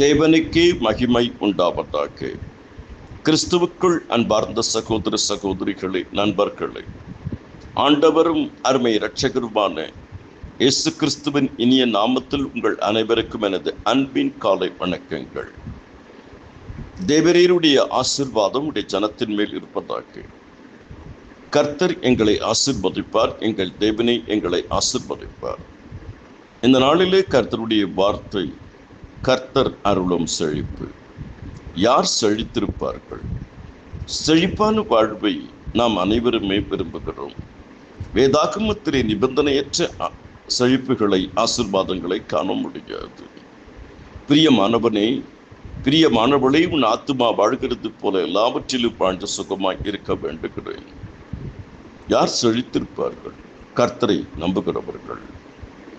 தேவனுக்கே மகிமை உண்டாவதாக. கிறிஸ்துவுக்குள் அன்பார்ந்த சகோதர சகோதரிகளே நண்பர்களே ஆண்டவரும் அருமை இரட்சகருமான இயேசு கிறிஸ்துவின் இனிய நாமத்தில் உங்கள் அனைவருக்கும் எனது அன்பின் காலை வணக்கங்கள். தேவரீருடைய ஆசிர்வாதம் உடைய ஜனத்தின் மேல் இருப்பதாக. கர்த்தர் எங்களை ஆசிர்வதிப்பார் எங்கள் தேவனை எங்களை ஆசிர்வதிப்பார். இந்த நாளிலே கர்த்தருடைய வார்த்தை கர்த்தர் அருளும் செழிப்பு. யார் செழித்திருப்பார்கள்? செழிப்பான வாழ்வை நாம் அனைவருமே விரும்புகிறோம். வேதாகமத்திலே நிபந்தனையற்ற செழிப்புகளை ஆசிர்வாதங்களை காண முடியாது. பிரியமானவனே பிரியமானவளே உன் ஆத்துமா வாழ்கிறது போல எல்லாவற்றிலும் வாழ்ந்து சுகமாய் இருக்க வேண்டுகிறேன். யார் செழித்திருப்பார்கள்? கர்த்தரை நம்புகிறவர்கள்.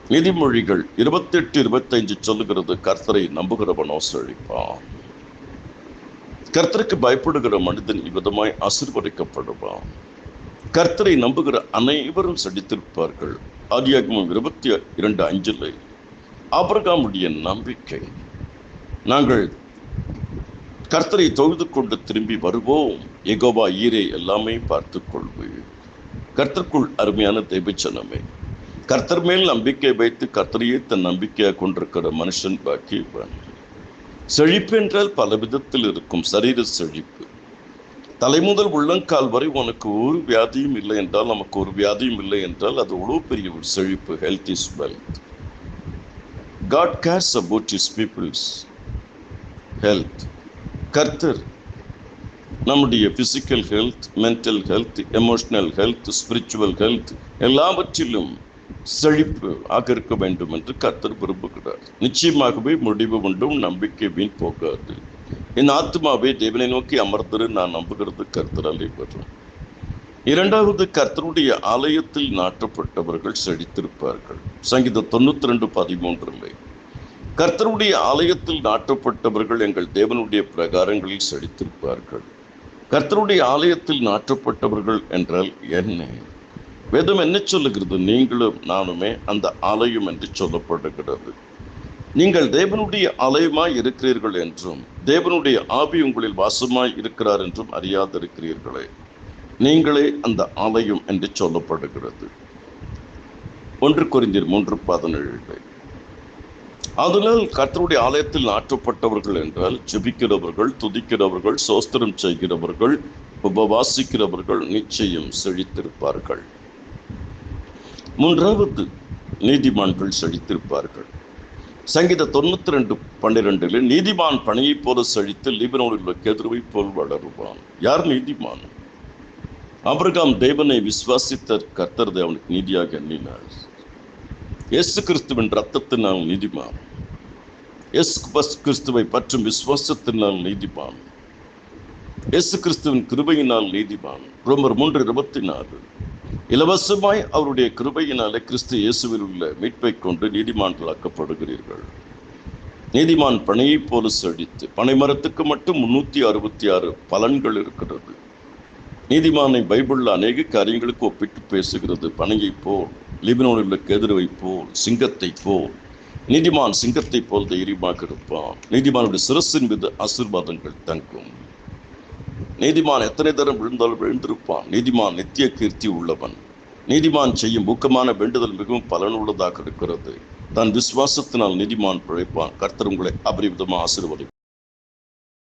நீதிமொழிகள் இருபத்தெட்டு இருபத்தஞ்சு சொல்லுகிறது கர்த்தரை நம்புகிறவனோ செழிப்பான் கர்த்தருக்கு பயப்படுகிற மனிதன் இவ்விதமாய் ஆசிர்வதிக்கப்படுவான். கர்த்தரை நம்புகிற அனைவரும் செழித்திருப்பார்கள் ஆதியாகமும் இருபத்தி இரண்டு அஞ்சில் ஆபிரகாமுடைய நம்பிக்கை. நாங்கள் கர்த்தரை தொழுது கொண்டு திரும்பி வருவோம். எகோவா ஈரே எல்லாமே பார்த்துக்கொள்வே கர்த்தருக்குள் அருமையான தெய்வச்சனமே கர்த்தர் மேல் நம்பிக்கை வைத்து கர்த்தரையே தன் நம்பிக்கையாக கொண்டிருக்கிற மனுஷன் பாக்கியவன். செழிப்பு என்றால் பல விதத்தில் இருக்கும் சரீர செழிப்பு. தலைமுதல் உள்ளங்கால் வரை உனக்கு ஒரு வியாதியும் இல்லை என்றால் நமக்கு ஒரு வியாதியும் இல்லை என்றால் அது அவ்வளோ பெரிய ஒரு செழிப்பு health is wealth God cares about is people's health கர்த்தர் நம்முடைய physical health mental health emotional health spiritual health எல்லாவற்றிலும் செழிப்பு ஆக இருக்க வேண்டும் என்று கர்த்தர் விரும்புகிறார். நிச்சயமாகவே முடிவு உண்டும் நம்பிக்கை வீண் போகாது. என் ஆத்மாவை தேவனை நோக்கி அமர்ந்திரு நான் நம்புகிறது கர்த்தராலே வரும் இரண்டாவது கர்த்தருடைய ஆலயத்தில் நாட்டப்பட்டவர்கள் செழித்திருப்பார்கள். சங்கீதம் தொண்ணூத்தி ரெண்டு பதிமூன்றில். கர்த்தருடைய ஆலயத்தில் நாட்டப்பட்டவர்கள் எங்கள் தேவனுடைய பிரகாரங்களில் செழித்திருப்பார்கள். கர்த்தருடைய ஆலயத்தில் நாட்டப்பட்டவர்கள் என்றால் என்ன? வேதம் என்ன சொல்லுகிறது? நீங்களும் நானுமே அந்த ஆலயம் என்று சொல்லப்படுகிறது. நீங்கள் தேவனுடைய ஆலயமாய் இருக்கிறீர்கள் என்றும் தேவனுடைய ஆவி உங்களில் வாசமாய் இருக்கிறார் என்றும் அறியாதிருக்கிறீர்களே. நீங்களே அந்த ஆலயம் என்று சொல்லப்படுகிறது. ஒன்று குறிந்தீர் மூன்று பதினேழு. அதனால் கர்த்தருடைய ஆலயத்தில் நாட்டப்பட்டவர்கள் என்றால் ஜெபிக்கிறவர்கள் துதிக்கிறவர்கள் சோஸ்திரம் செய்கிறவர்கள் உபவாசிக்கிறவர்கள் நிச்சயம் செழித்திருப்பார்கள். மூன்றாவது நீதிமான்கள் செழித்திருப்பார்கள். சங்கீத தொண்ணூத்தி ரெண்டு பன்னிரெண்டில் நீதிமான் பணியைப் போல செழித்து லீபனோடில் உள்ள கேதுருவை போல் வளருவான். யார் நீதிமான்? அபிரகாம் தேவனை விசுவாசித்த கர்த்தர் அவனுக்கு நீதியாக எண்ணினார். இயேசு கிறிஸ்துவின் ரத்தத்தினால் நீதிமான். இயேசு பஸ் கிறிஸ்துவை பற்றும் விசுவாசத்தினால் நீதிமான். இயேசு கிறிஸ்துவின் கிருபையினால் நீதிமான். ரோமர் மூன்று இருபத்தி நாலு இலவசமாய் அவருடைய கிருபையினாலே கிறிஸ்து இயேசுவில் உள்ள மீட்பை கொண்டு நீதிமான்களாக்கப்படுகிறீர்கள். நீதிமான் பனையைப் போல செழித்து பனைமரத்துக்கு மட்டும் முன்னூத்தி அறுபத்தி ஆறு பலன்கள் இருக்கிறது. நீதிமானை பைபிளில் அநேக காரியங்களுக்கு ஒப்பிட்டு பேசுகிறது. பனையைப் போல் லிபினோனில் உள்ள கேதுருவை போல் சிங்கத்தை போல். நீதிமான் சிங்கத்தை போல் தைரியமாக இருப்பான். நீதிமானுடைய சிரசின் மீது ஆசீர்வாதங்கள் தங்கும். நீதிமான் எத்தனை தரம் விழுந்தாலும் விழுந்திருப்பான். நீதிமான் நித்திய கீர்த்தி உள்ளவன். நீதிமான் செய்யும் ஊக்கமான வேண்டுதல் மிகவும் பலனுள்ளதாக இருக்கிறது. தன் விசுவாசத்தினால் நீதிமான் பிழைப்பான். கர்த்தர் உங்களை அபரிவிதமாக ஆசீர்வதி